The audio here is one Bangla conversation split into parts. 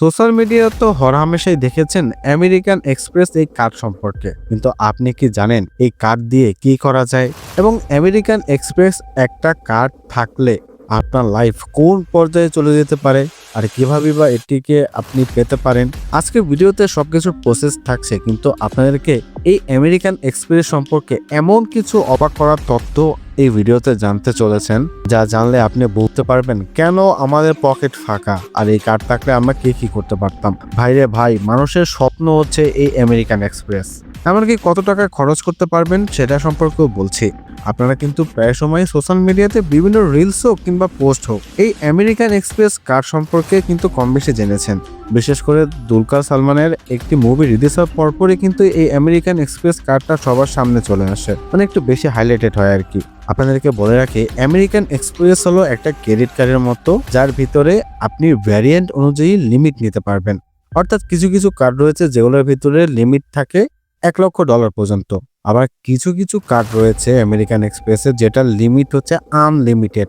সোশ্যাল মিডিয়া তো হরহামেশাই দেখেছেন আমেরিকান এক্সপ্রেস এই কার্ড সম্পর্কে। কিন্তু আপনি কি জানেন এই কার্ড দিয়ে কি করা যায়? এবং আমেরিকান এক্সপ্রেস একটা কার্ড থাকলে আপনার লাইফ কোন পর্যায়ে চলে যেতে পারে? আর কীভাবে বা এটিকে আপনি পেতে পারেন। আজকের ভিডিওতে সবকিছুর প্রসেস থাকছে, কিন্তু আপনাদেরকে এই আমেরিকান এক্সপ্রেস সম্পর্কে এমন কিছু অবাক করার তথ্য এই ভিডিওতে জানতে চলেছেন, যা জানলে আপনি বলতে পারবেন কেন আমাদের পকেট ফাঁকা আর এই কার্ড থাকলে আমরা কি কি করতে পারতাম। ভাইরে ভাই, মানুষের স্বপ্ন হচ্ছে এই আমেরিকান এক্সপ্রেস এমনকি কত টাকা খরচ করতে পারবেন সেটা সম্পর্কেও বলছি। আপনারা কিন্তু প্রায় সময় সোশ্যাল মিডিয়াতে বিভিন্ন রিলস হোক কিংবা পোস্ট হোক, এই আমেরিকান এক্সপ্রেস কার সম্পর্কে কিন্তু কম বেশি জেনেছেন? বিশেষ করে দুলকার সালমানের একটি মুভি রিলিজ হওয়ার পরপরই কিন্তু এই আমেরিকান এক্সপ্রেস কারটা সবার সামনে চলে আসে মানে একটু বেশি হাইলাইটেড হয় আর কি। আপনাদেরকে বলে রাখি, আমেরিকান এক্সপ্রেস হলো একটা ক্রেডিট কার্ডের মতো, যার ভিতরে আপনি ভ্যারিয়েন্ট অনুযায়ী লিমিট নিতে পারবেন। অর্থাৎ কিছু কিছু কার্ড রয়েছে যেগুলোর ভিতরে লিমিট থাকে এক লক্ষ ডলার পর্যন্ত। আবার কিছু কিছু কার্ড রয়েছে আমেরিকান এক্সপ্রেসের যেটার লিমিট হচ্ছে আনলিমিটেড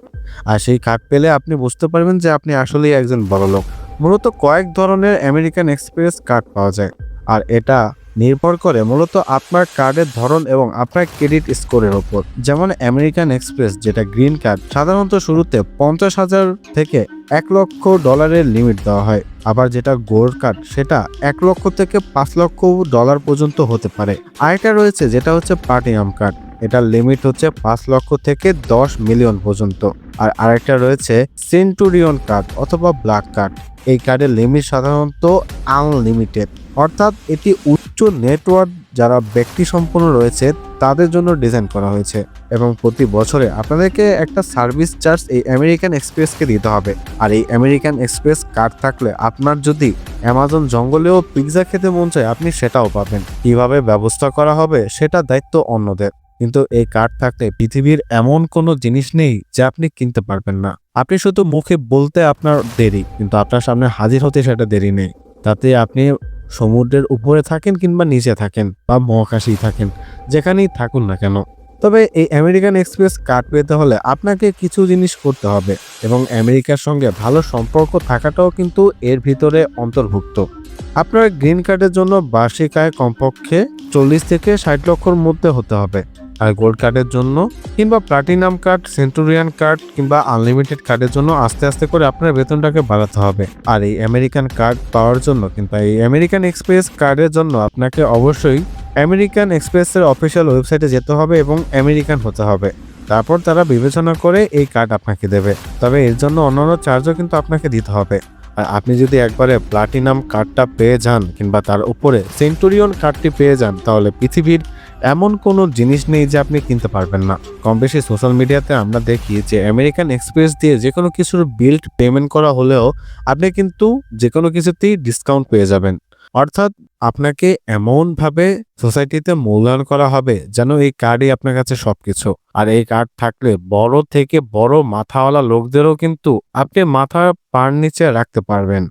আর সেই কার্ড পেলে আপনি বুঝতে পারবেন যে আপনি আসলেই একজন বড় লোক। মূলত কয়েক ধরনের আমেরিকান এক্সপ্রেস কার্ড পাওয়া যায়। আর এটা নির্ভর করে মূলত আপনার কার্ডের ধরন এবং আপনার ক্রেডিট স্কোরের ওপর যেমন আমেরিকান এক্সপ্রেস যেটা গ্রিন কার্ড সাধারণত শুরুতে পঞ্চাশ হাজার থেকে এক লক্ষ ডলারের লিমিট দেওয়া হয়। আবার যেটা গোল্ড কার্ড সেটা এক লক্ষ থেকে পাঁচ লক্ষ ডলার পর্যন্ত হতে পারে। আরেকটা রয়েছে, যেটা হচ্ছে প্লাটিনাম কার্ড এটার লিমিট হচ্ছে পাঁচ লক্ষ থেকে দশ মিলিয়ন পর্যন্ত। আর আরেকটা রয়েছে সেন্টুরিয়ন কার্ড অথবা ব্ল্যাক কার্ড এই কার্ডের লিমিট সাধারণত আনলিমিটেড অর্থাৎ এটি উচ্চ নেটওয়ার্ক যারা ব্যক্তি সম্পন্ন রয়েছে, তাদের জন্য ডিজাইন করা হয়েছে। এবং প্রতি বছরে আপনাদেরকে একটা সার্ভিস চার্জ এই আমেরিকান এক্সপ্রেসকে দিতে হবে। আর এই আমেরিকান এক্সপ্রেস কার্ড থাকলে আপনার যদি অ্যামাজন জঙ্গলেও পিৎজা খেতে মন চায়, আপনি সেটাও পাবেন। কীভাবে ব্যবস্থা করা হবে সেটা দায়িত্ব অন্যদের। কিন্তু এই কার্ড থাকলে পৃথিবীর এমন কোনো জিনিস নেই যা আপনি কিনতে পারবেন না। আপনি শুধু মুখে বলতে আপনার দেরি, কিন্তু আপনার সামনে হাজির হতে সেটা দেরি নেই। তাতে আপনি সমুদ্রের উপরে থাকেন কিংবা নিচে থাকেন বা মহাকাশেই থাকেন, যেখানেই থাকুন না কেন। তবে এই আমেরিকান এক্সপ্রেস কার্ড পেতে হলে আপনাকে কিছু জিনিস করতে হবে এবং আমেরিকার সঙ্গে ভালো সম্পর্ক থাকাটাও কিন্তু এর ভিতরে অন্তর্ভুক্ত। আপনার গ্রিন কার্ডের জন্য বার্ষিক আয় কমপক্ষে চল্লিশ থেকে ষাট লক্ষর মধ্যে হতে হবে। আর গোল্ড কার্ডের জন্য কিংবা প্লাটিনাম কার্ড, সেন্টুরিয়ান কার্ড কিংবা আনলিমিটেড কার্ডের জন্য আস্তে আস্তে করে আপনার বেতনটাকে বাড়াতে হবে। আর এই আমেরিকান কার্ড পাওয়ার জন্য কিংবা এই আমেরিকান এক্সপ্রেস কার্ডের জন্য আপনাকে অবশ্যই আমেরিকান এক্সপ্রেসের অফিসিয়াল ওয়েবসাইটে যেতে হবে এবং আমেরিকান হতে হবে। তারপর তারা বিবেচনা করে এই কার্ড আপনাকে দেবে। তবে এর জন্য অন্যান্য চার্জও কিন্তু আপনাকে দিতে হবে। আর আপনি যদি একবারে প্লাটিনাম কার্ডটা পেয়ে যান কিংবা তার উপরে সেন্টুরিয়ন কার্ডটি পেয়ে যান, তাহলে পৃথিবীর এমন কোনো জিনিস নেই যে আপনি কিনতে পারবেন না। কম বেশি সোশ্যাল মিডিয়াতে আমরা দেখি যে আমেরিকান এক্সপ্রেস দিয়ে যে কোনো কিছুর বিল্ড পেমেন্ট করা হলেও আপনি কিন্তু যে কোনো কিছুতেই ডিসকাউন্ট পেয়ে যাবেন। অর্থাৎ আপনাকে এমনভাবে সোসাইটিতে মূল্যায়ন করা হবে যেন এই কার্ডই আপনার কাছে সবকিছু। আর এই কার্ড থাকলে বড় থেকে বড় মাথাওয়ালা লোকদেরও কিন্তু আপনি মাথা পার নিচে রাখতে পারবেন।